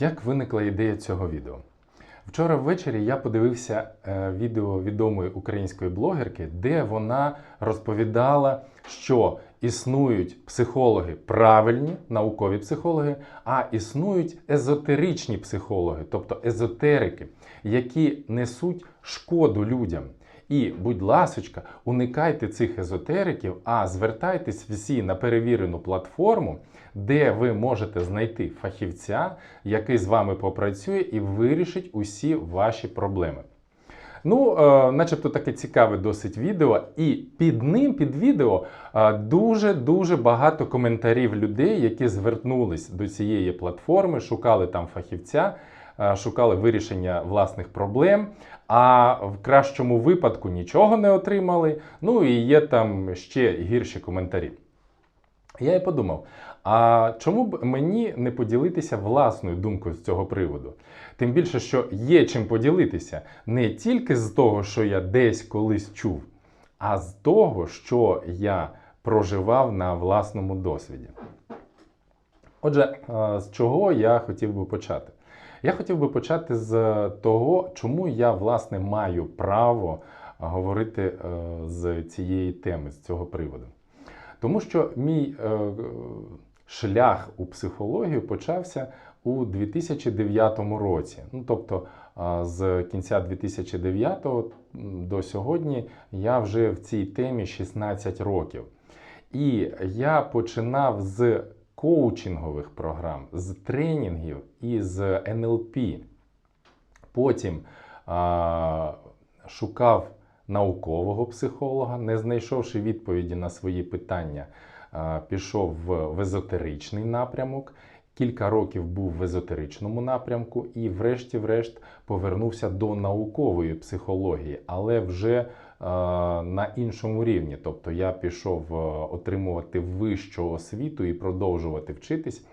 Як виникла ідея цього відео? Вчора ввечері я подивився е, відео відомої української блогерки, де вона розповідала, що існують психологи правильні, наукові психологи, а існують езотеричні психологи, тобто езотерики, які несуть шкоду людям. І, будь ласочка, уникайте цих езотериків, а звертайтесь всі на перевірену платформу, де ви можете знайти фахівця, який з вами попрацює і вирішить усі ваші проблеми. Ну, е, начебто таке цікаве досить відео, і під ним, під відео, дуже-дуже багато коментарів людей, які звернулись до цієї платформи, шукали там фахівця, шукали вирішення власних проблем, а в кращому випадку нічого не отримали. Ну і є там ще гірші коментарі. Я і подумав: а чому б мені не поділитися власною думкою з цього приводу? Тим більше, що є чим поділитися не тільки з того, що я десь колись чув, а з того, що я проживав на власному досвіді. Отже, е, з чого я хотів би почати? Я хотів би почати з того, чому я власне маю право говорити е, з цієї теми, з цього приводу. Тому що мій е, шлях у психологію почався у 2009 році. Ну, тобто е, з кінця 2009 до сьогодні я вже в цій темі 16 років. І я починав з коучингових програм, з тренінгів і з НЛП. Потім а, шукав наукового психолога, не знайшовши відповіді на свої питання, а, пішов в, езотеричний напрямок. Кілька років був в езотеричному напрямку і, врешті-врешт, повернувся до наукової психології, але вже на іншому рівні. Тобто я пішов е, отримувати вищу освіту і продовжувати вчитись е,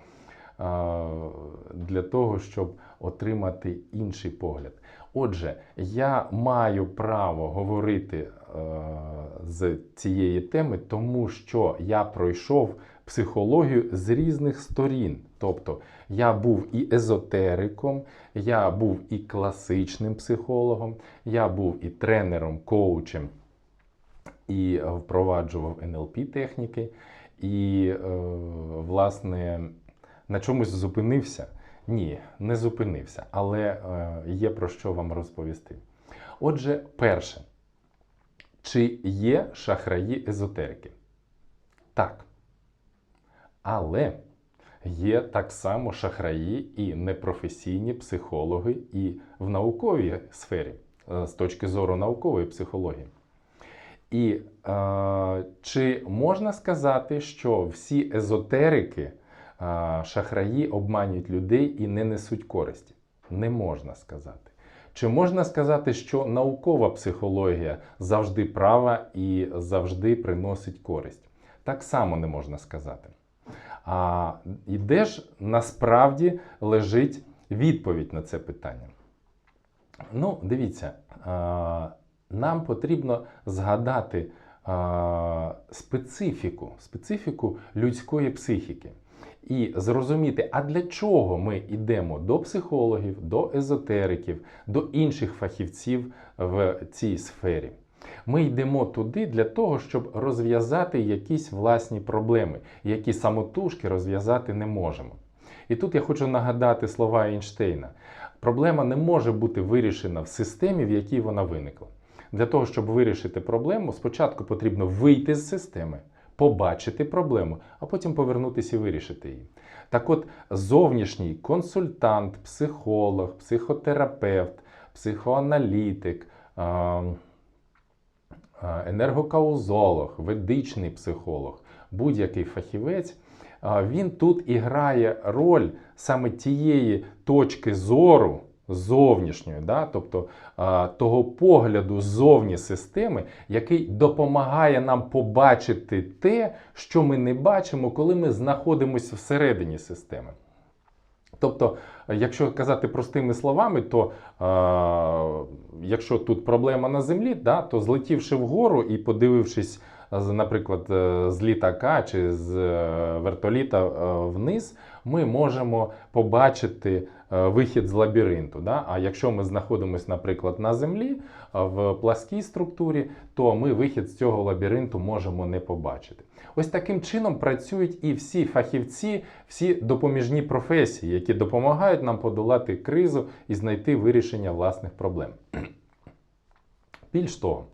для того, щоб отримати інший погляд. Отже, я маю право говорити е, з цієї теми, тому що я пройшов психологію з різних сторін. Тобто я був і езотериком, я був і класичним психологом, я був і тренером, коучем, і впроваджував НЛП техніки. І, е, власне, на чомусь зупинився. Ні, не зупинився, але е, є про що вам розповісти. Отже, перше, чи є шахраї езотерики? Так. Але є так само шахраї і непрофесійні психологи і в науковій сфері, е, з точки зору наукової психології. І е, чи можна сказати, що всі езотерики, шахраї обманюють людей і не несуть користі? Не можна сказати. Чи можна сказати, що наукова психологія завжди права і завжди приносить користь? Так само не можна сказати. А і де ж насправді лежить відповідь на це питання? Ну, дивіться, нам потрібно згадати специфіку, специфіку людської психіки. І зрозуміти, а для чого ми йдемо до психологів, до езотериків, до інших фахівців в цій сфері. Ми йдемо туди для того, щоб розв'язати якісь власні проблеми, які самотужки розв'язати не можемо. І тут я хочу нагадати слова Ейнштейна: проблема не може бути вирішена в системі, в якій вона виникла. Для того, щоб вирішити проблему, спочатку потрібно вийти з системи, побачити проблему, а потім повернутися і вирішити її. Так от, зовнішній консультант, психолог, психотерапевт, психоаналітик енергокаузолог, ведичний психолог, будь-який фахівець, він тут і грає роль саме тієї точки зору зовнішньої, да? тобто того погляду ззовні системи, який допомагає нам побачити те, що ми не бачимо, коли ми знаходимося всередині системи. Тобто, якщо казати простими словами, то е, якщо тут проблема на землі, да, то злетівши вгору і подивившись, наприклад, з літака чи з вертоліта вниз, ми можемо побачити е, вихід з лабіринту. Да? А якщо ми знаходимося, наприклад, на землі в пласкій структурі, то ми вихід з цього лабіринту можемо не побачити. Ось таким чином працюють і всі фахівці, всі допоміжні професії, які допомагають нам подолати кризу і знайти вирішення власних проблем. Більш того,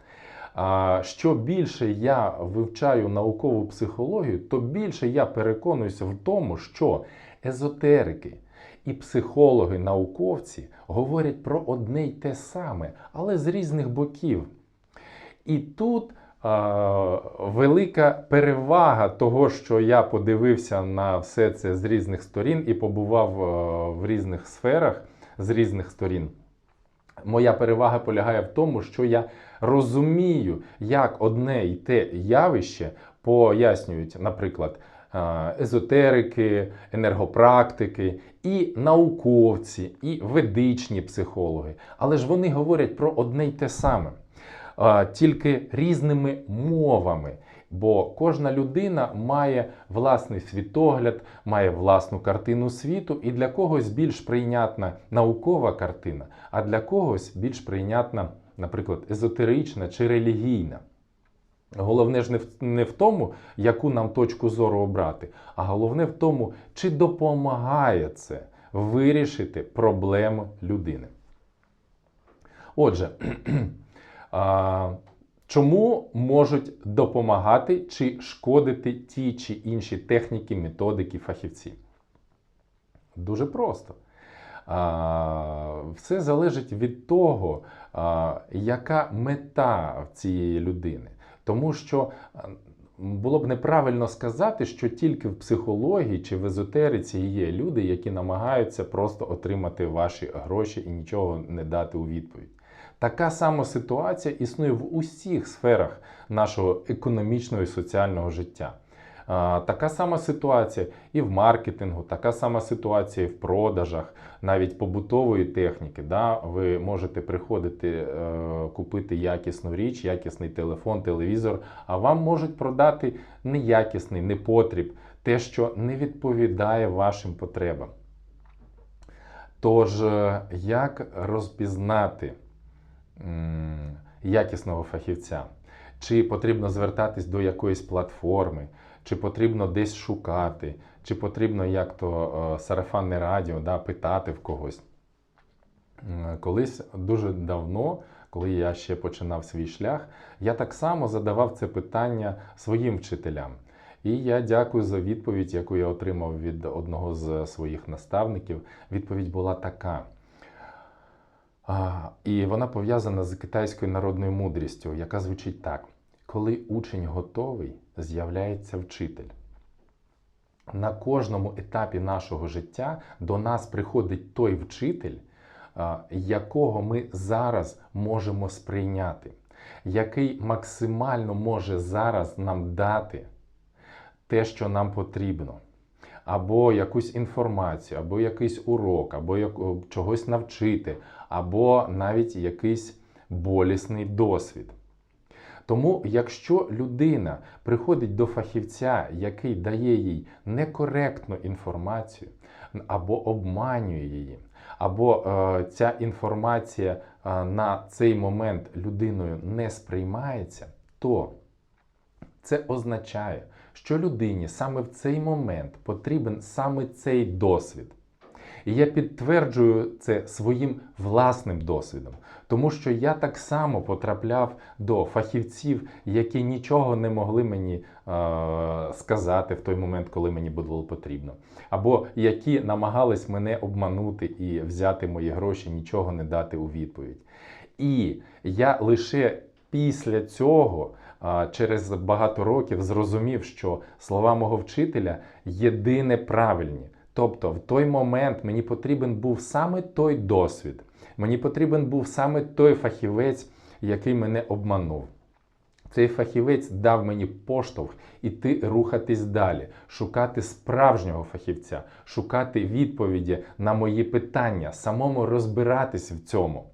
що більше я вивчаю наукову психологію, то більше я переконуюся в тому, що езотерики і психологи, науковці говорять про одне й те саме, але з різних боків. І тут а, велика перевага того, що я подивився на все це з різних сторін і побував а, в різних сферах з різних сторін. Моя перевага полягає в тому, що я розумію, як одне і те явище пояснюють, наприклад, езотерики, енергопрактики, і науковці, і ведичні психологи. Але ж вони говорять про одне й те саме, е, тільки різними мовами. Бо кожна людина має власний світогляд, має власну картину світу, і для когось більш прийнятна наукова картина, а для когось більш прийнятна, наприклад, езотерична чи релігійна. Головне ж не в, не в тому, яку нам точку зору обрати, а головне в тому, чи допомагає це вирішити проблему людини. Отже, а, чому можуть допомагати чи шкодити ті чи інші техніки, методики, фахівці? Дуже просто. А, Все залежить від того, а, яка мета цієї людини. Тому що було б неправильно сказати, що тільки в психології чи в езотериці є люди, які намагаються просто отримати ваші гроші і нічого не дати у відповідь. Така сама ситуація існує в усіх сферах нашого економічного і соціального життя. Така сама ситуація і в маркетингу, така сама ситуація і в продажах, навіть побутової техніки. Да? Ви можете приходити е, купити якісну річ, якісний телефон, телевізор, а вам можуть продати неякісний, непотріб, те, що не відповідає вашим потребам. Тож, е, як розпізнати якісного фахівця? Чи потрібно звертатись до якоїсь платформи, чи потрібно десь шукати, чи потрібно як то е, сарафанне радіо да, питати в когось. Колись дуже давно, коли я ще починав свій шлях, я так само задавав це питання своїм вчителям. І я дякую за відповідь, яку я отримав від одного з своїх наставників. Відповідь була така. І вона пов'язана з китайською народною мудрістю, яка звучить так: коли учень готовий, з'являється вчитель. На кожному етапі нашого життя до нас приходить той вчитель, якого ми зараз можемо сприйняти, який максимально може зараз нам дати те, що нам потрібно. Або якусь інформацію, або якийсь урок, або чогось навчити, або навіть якийсь болісний досвід. Тому, якщо людина приходить до фахівця, який дає їй некоректну інформацію, або обманює її, або е, ця інформація е, на цей момент людиною не сприймається, то це означає, що людині саме в цей момент потрібен саме цей досвід. І я підтверджую це своїм власним досвідом, тому що я так само потрапляв до фахівців, які нічого не могли мені е, сказати в той момент, коли мені було потрібно, або які намагались мене обманути і взяти мої гроші, нічого не дати у відповідь. І я лише після цього, через багато років, зрозумів, що слова мого вчителя єдине правильні. Тобто, в той момент мені потрібен був саме той досвід, мені потрібен був саме той фахівець, який мене обманув. Цей фахівець дав мені поштовх іти рухатись далі, шукати справжнього фахівця, шукати відповіді на мої питання, самому розбиратись в цьому.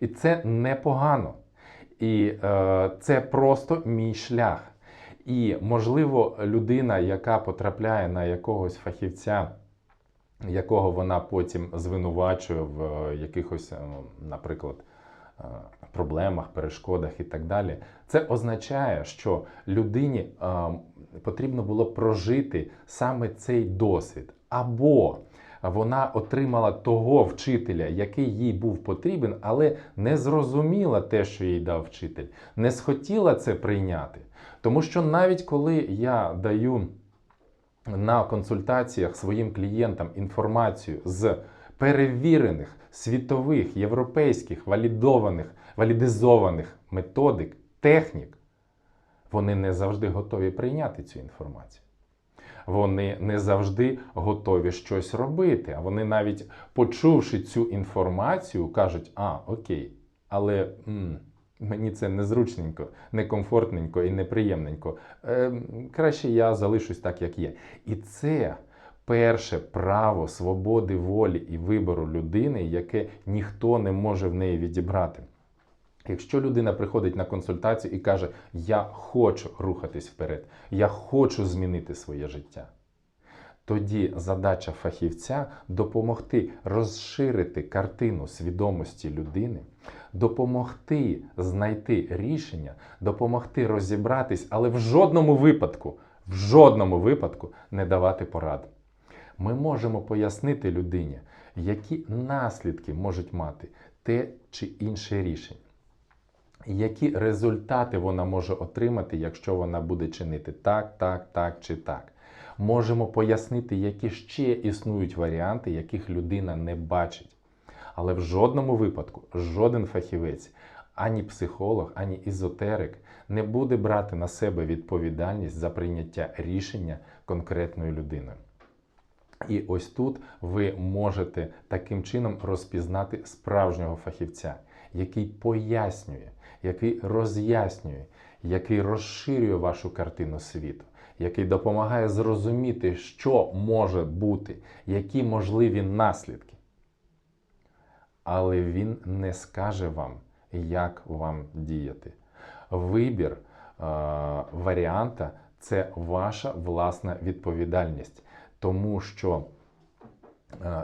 І це непогано. І е, це просто мій шлях. І, можливо, людина, яка потрапляє на якогось фахівця, якого вона потім звинувачує в е, якихось, е, наприклад, е, проблемах, перешкодах і так далі. Це означає, що людині е, потрібно було прожити саме цей досвід. Або вона отримала того вчителя, який їй був потрібен, але не зрозуміла те, що їй дав вчитель, не схотіла це прийняти. Тому що навіть коли я даю на консультаціях своїм клієнтам інформацію з перевірених світових, європейських, валідованих, валідизованих методик, технік, вони не завжди готові прийняти цю інформацію. Вони не завжди готові щось робити. А вони навіть почувши цю інформацію, кажуть: а, окей, але м, мені це незручненько, некомфортненько і неприємненько. Е, краще я залишусь так, як є. І це перше право свободи волі і вибору людини, яке ніхто не може в неї відібрати. Якщо людина приходить на консультацію і каже, я хочу рухатись вперед, я хочу змінити своє життя, тоді задача фахівця допомогти розширити картину свідомості людини, допомогти знайти рішення, допомогти розібратись, але в жодному випадку, в жодному випадку не давати порад. Ми можемо пояснити людині, які наслідки можуть мати те чи інше рішення які результати вона може отримати, якщо вона буде чинити так, так, так чи так. Можемо пояснити, які ще існують варіанти, яких людина не бачить. Але в жодному випадку жоден фахівець, ані психолог, ані ізотерик не буде брати на себе відповідальність за прийняття рішення конкретною людиною. І ось тут ви можете таким чином розпізнати справжнього фахівця, який пояснює, який роз'яснює, який розширює вашу картину світу, який допомагає зрозуміти, що може бути, які можливі наслідки. Але він не скаже вам, як вам діяти. Вибір е, варіанта це ваша власна відповідальність, тому що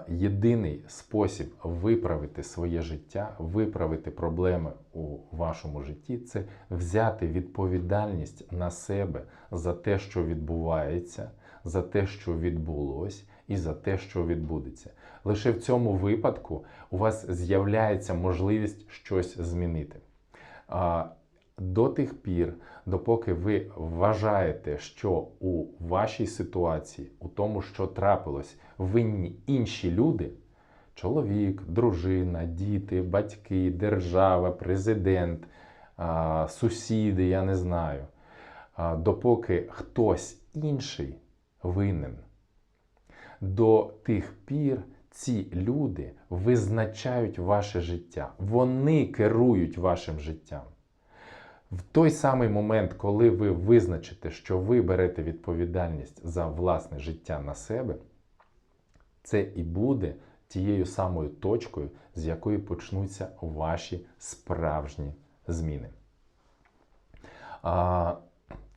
єдиний спосіб виправити своє життя, виправити проблеми у вашому житті це взяти відповідальність на себе за те, що відбувається, за те, що відбулось, і за те, що відбудеться. Лише в цьому випадку у вас з'являється можливість щось змінити. До тих пір, допоки ви вважаєте, що у вашій ситуації, у тому, що трапилось, винні інші люди чоловік, дружина, діти, батьки, держава, президент, сусіди, я не знаю. Допоки хтось інший винен, до тих пір ці люди визначають ваше життя, вони керують вашим життям. В той самий момент, коли ви визначите, що ви берете відповідальність за власне життя на себе, це і буде тією самою точкою, з якої почнуться ваші справжні зміни. А,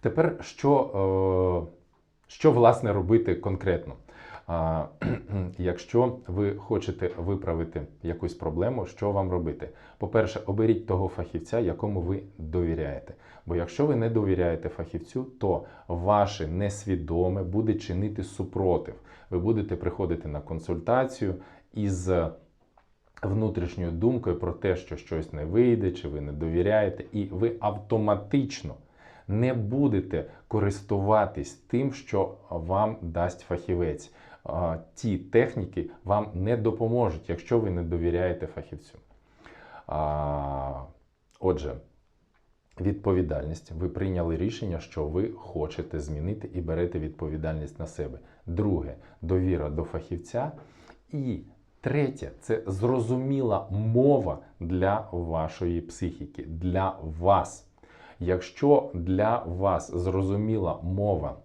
Тепер що, е, що власне робити конкретно? Якщо ви хочете виправити якусь проблему, що вам робити? По-перше, оберіть того фахівця, якому ви довіряєте. Бо якщо ви не довіряєте фахівцю, то ваше несвідоме буде чинити супротив. Ви будете приходити на консультацію із внутрішньою думкою про те, що щось не вийде, чи ви не довіряєте, і ви автоматично не будете користуватись тим, що вам дасть фахівець. Ті техніки вам не допоможуть, якщо ви не довіряєте фахівцю. Отже, відповідальність. Ви прийняли рішення, що ви хочете змінити і берете відповідальність на себе. Друге довіра до фахівця. І третє це зрозуміла мова для вашої психіки, для вас. Якщо для вас зрозуміла мова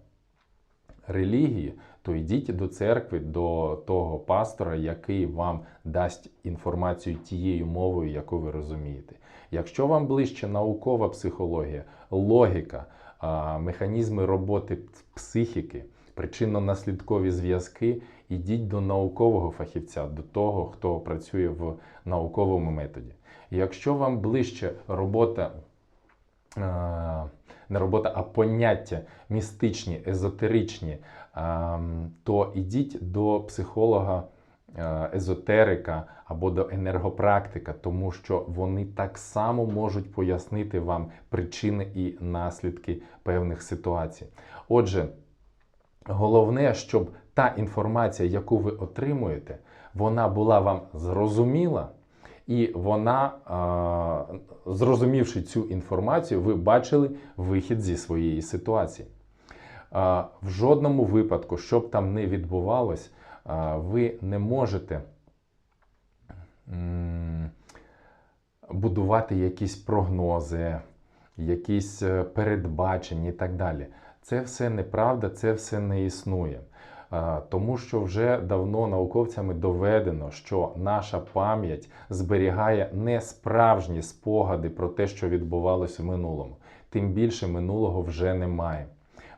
релігії, то йдіть до церкви, до того пастора, який вам дасть інформацію тією мовою, яку ви розумієте. Якщо вам ближче наукова психологія, логіка, механізми роботи психіки, причинно-наслідкові зв'язки, ідіть до наукового фахівця, до того, хто працює в науковому методі. Якщо вам ближче робота, не робота, а поняття містичні, езотеричні, ем, то ідіть до психолога, е, езотерика або до енергопрактика, тому що вони так само можуть пояснити вам причини і наслідки певних ситуацій. Отже, головне, щоб та інформація, яку ви отримуєте, вона була вам зрозуміла, і вона, зрозумівши цю інформацію, ви бачили вихід зі своєї ситуації. В жодному випадку, що б там не відбувалось, ви не можете будувати якісь прогнози, якісь е, передбачення і так далі. Це все неправда, це все не існує. Тому що вже давно науковцями доведено, що наша пам'ять зберігає не справжні спогади про те, що відбувалося в минулому. Тим більше минулого вже немає.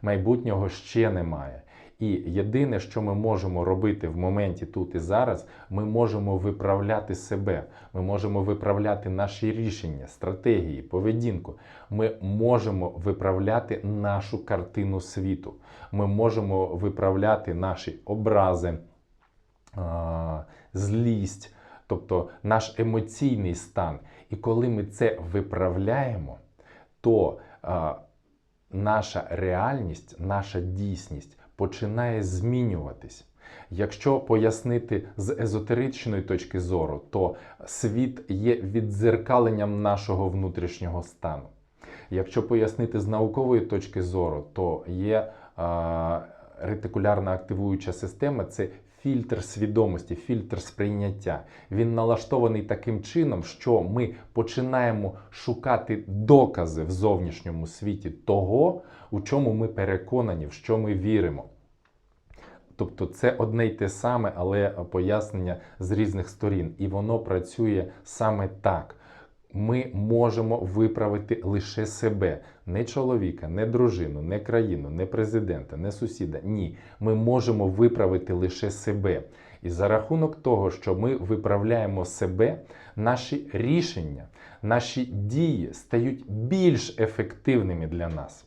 Майбутнього ще немає. І єдине, що ми можемо робити в моменті тут і зараз, ми можемо виправляти себе, ми можемо виправляти наші рішення, стратегії, поведінку. Ми можемо виправляти нашу картину світу. Ми можемо виправляти наші образи, злість, тобто наш емоційний стан. І коли ми це виправляємо, то наша реальність, наша дійсність починає змінюватись. Якщо пояснити з езотеричної точки зору, то світ є віддзеркаленням нашого внутрішнього стану. Якщо пояснити з наукової точки зору, то є а, ретикулярна активуюча система це фільтр свідомості, фільтр сприйняття. Він налаштований таким чином, що ми починаємо шукати докази в зовнішньому світі того, у чому ми переконані, в що ми віримо. Тобто це одне й те саме, але пояснення з різних сторін. І воно працює саме так. Ми можемо виправити лише себе, не чоловіка, не дружину, не країну, не президента, не сусіда. Ні, ми можемо виправити лише себе. І за рахунок того, що ми виправляємо себе, наші рішення, наші дії стають більш ефективними для нас.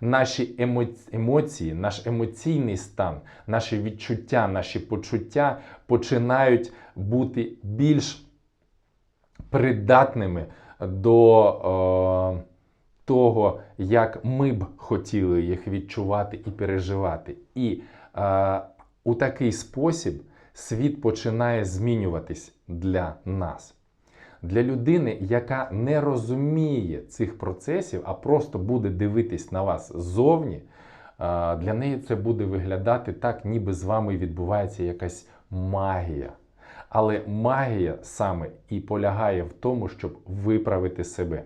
Наші емо- емоції, наш емоційний стан, наші відчуття, наші почуття починають бути більш придатними до е, того, як ми б хотіли їх відчувати і переживати. І е, у такий спосіб світ починає змінюватись для нас. Для людини, яка не розуміє цих процесів, а просто буде дивитись на вас ззовні, е, для неї це буде виглядати так, ніби з вами відбувається якась магія. Але магія саме і полягає в тому, щоб виправити себе.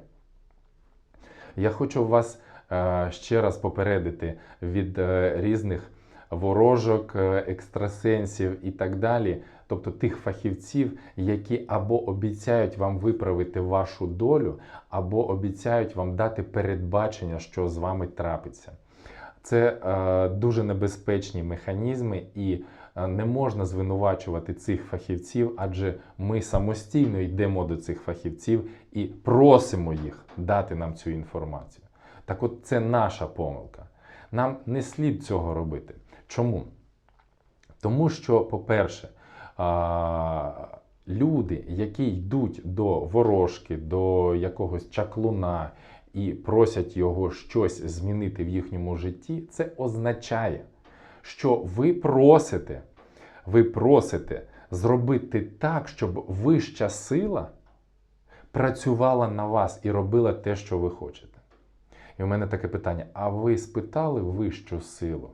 Я хочу вас е, ще раз попередити від е, різних ворожок, екстрасенсів і так далі, тобто тих фахівців, які або обіцяють вам виправити вашу долю, або обіцяють вам дати передбачення, що з вами трапиться. Це е, дуже небезпечні механізми, і е, не можна звинувачувати цих фахівців, адже ми самостійно йдемо до цих фахівців і просимо їх дати нам цю інформацію. Так от це наша помилка. Нам не слід цього робити. Чому? Тому що, по-перше, люди, які йдуть до ворожки, до якогось чаклуна і просять його щось змінити в їхньому житті, це означає, що ви просите, ви просите зробити так, щоб вища сила працювала на вас і робила те, що ви хочете. І у мене таке питання: а ви спитали вищу силу?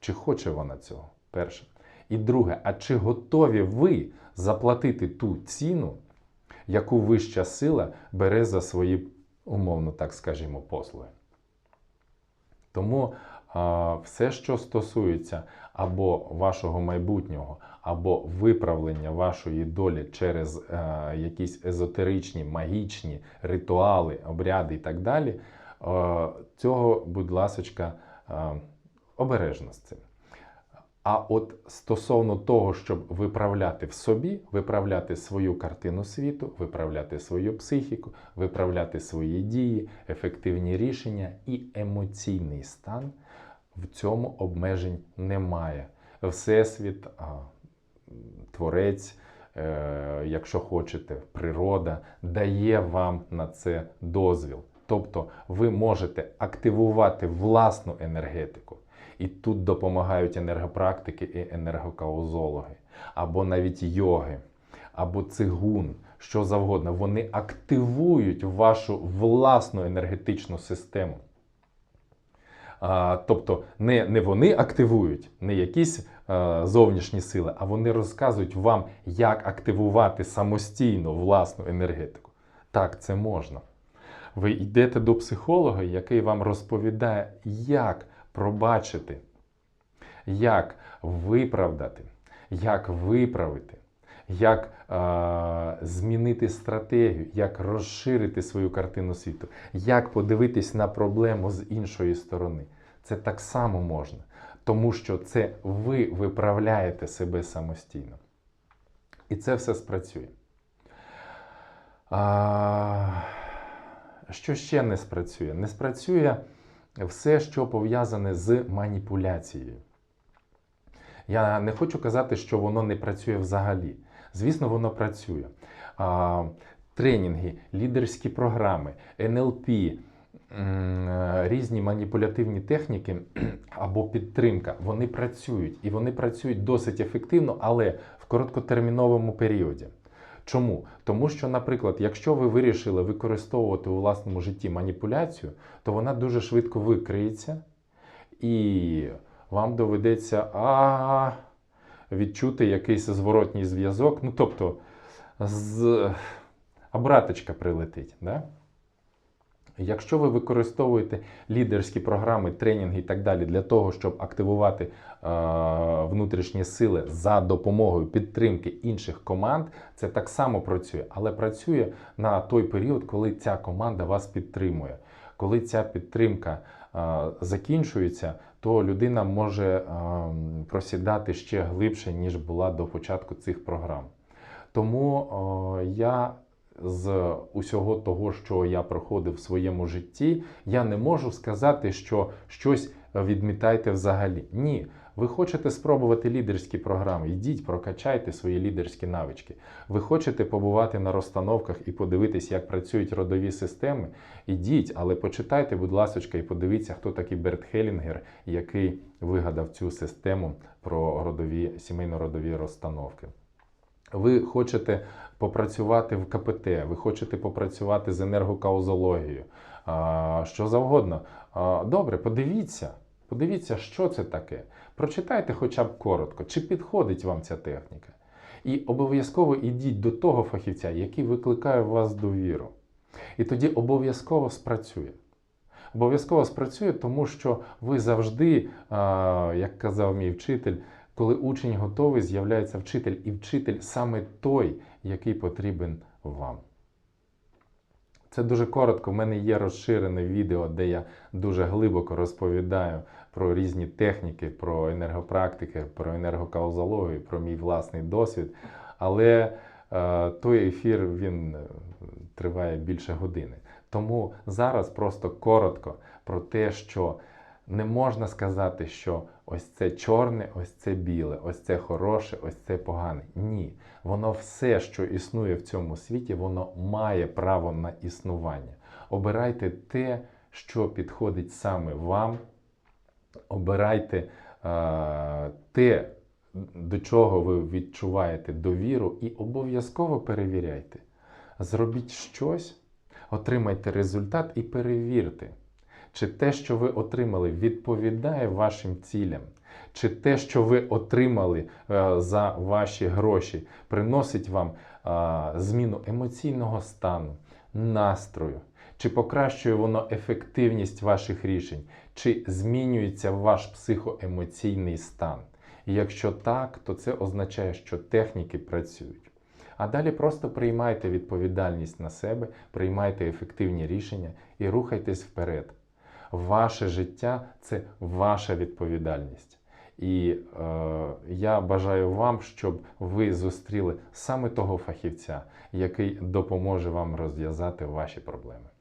Чи хоче вона цього? Перше. І друге, а чи готові ви заплатити ту ціну, яку вища сила бере за свої, умовно так скажімо, послуги? Тому а, все, що стосується або вашого майбутнього, або виправлення вашої долі через е, якісь езотеричні, магічні ритуали, обряди і так далі, е, цього, будь ласочка, е, обережно з цим. А от стосовно того, щоб виправляти в собі, виправляти свою картину світу, виправляти свою психіку, виправляти свої дії, ефективні рішення і емоційний стан, в цьому обмежень немає. Всесвіт, творець, е, якщо хочете, природа дає вам на це дозвіл. Тобто ви можете активувати власну енергетику. І тут допомагають енергопрактики і енергокаузологи, або навіть йоги, або цигун, що завгодно. Вони активують вашу власну енергетичну систему. А, тобто не, не вони активують, не якісь а, зовнішні сили, а вони розказують вам, як активувати самостійно власну енергетику. Так, це можна. Ви йдете до психолога, який вам розповідає, як пробачити, як виправдати, як виправити, як е, змінити стратегію, як розширити свою картину світу, як подивитись на проблему з іншої сторони. Це так само можна, тому що це ви виправляєте себе самостійно. І це все спрацює. А, що ще не спрацює? Не спрацює все, що пов'язане з маніпуляцією. Я не хочу казати, що воно не працює взагалі. Звісно, воно працює. Тренінги, лідерські програми, НЛП, різні маніпулятивні техніки або підтримка, вони працюють і вони працюють досить ефективно, але в короткотерміновому періоді. Чому? Тому що, наприклад, якщо ви вирішили використовувати у власному житті маніпуляцію, то вона дуже швидко викриється, і вам доведеться а, відчути якийсь зворотній зв'язок. Ну, тобто, з... обраточка прилетить. Да? Якщо ви використовуєте лідерські програми, тренінги і так далі для того, щоб активувати е, внутрішні сили за допомогою підтримки інших команд, це так само працює, але працює на той період, коли ця команда вас підтримує. Коли ця підтримка е, закінчується, то людина може е, просідати ще глибше, ніж була до початку цих програм. Тому е, я з усього того, що я проходив в своєму житті, я не можу сказати, що щось відмітайте взагалі. Ні. Ви хочете спробувати лідерські програми, йдіть, прокачайте свої лідерські навички. Ви хочете побувати на розстановках і подивитись, як працюють родові системи. Ідіть, але почитайте, будь ласка, і подивіться, хто такий Берт Хелінгер, який вигадав цю систему про родові сімейно-родові розстановки. Ви хочете попрацювати в КПТ, ви хочете попрацювати з енергокаузологією, що завгодно. Добре, подивіться, подивіться, що це таке. Прочитайте хоча б коротко, чи підходить вам ця техніка. І обов'язково йдіть до того фахівця, який викликає в вас довіру. І тоді обов'язково спрацює. Обов'язково спрацює, тому що ви завжди, як казав мій вчитель, коли учень готовий, з'являється вчитель, і вчитель саме той, який потрібен вам. Це дуже коротко. В мене є розширене відео, де я дуже глибоко розповідаю про різні техніки, про енергопрактики, про енергокаузологію, про мій власний досвід. Але е, той ефір він триває більше години. Тому зараз просто коротко про те, що не можна сказати, що ось це чорне, ось це біле, ось це хороше, ось це погане. Ні. Воно все, що існує в цьому світі, воно має право на існування. Обирайте те, що підходить саме вам. Обирайте е, те, до чого ви відчуваєте довіру, і обов'язково перевіряйте. Зробіть щось, отримайте результат і перевірте. Чи те, що ви отримали, відповідає вашим цілям? Чи те, що ви отримали е, за ваші гроші, приносить вам е, зміну емоційного стану, настрою? Чи покращує воно ефективність ваших рішень? Чи змінюється ваш психоемоційний стан? І якщо так, то це означає, що техніки працюють. А далі просто приймайте відповідальність на себе, приймайте ефективні рішення і рухайтесь вперед. Ваше життя це ваша відповідальність. І е, я бажаю вам, щоб ви зустріли саме того фахівця, який допоможе вам розв'язати ваші проблеми.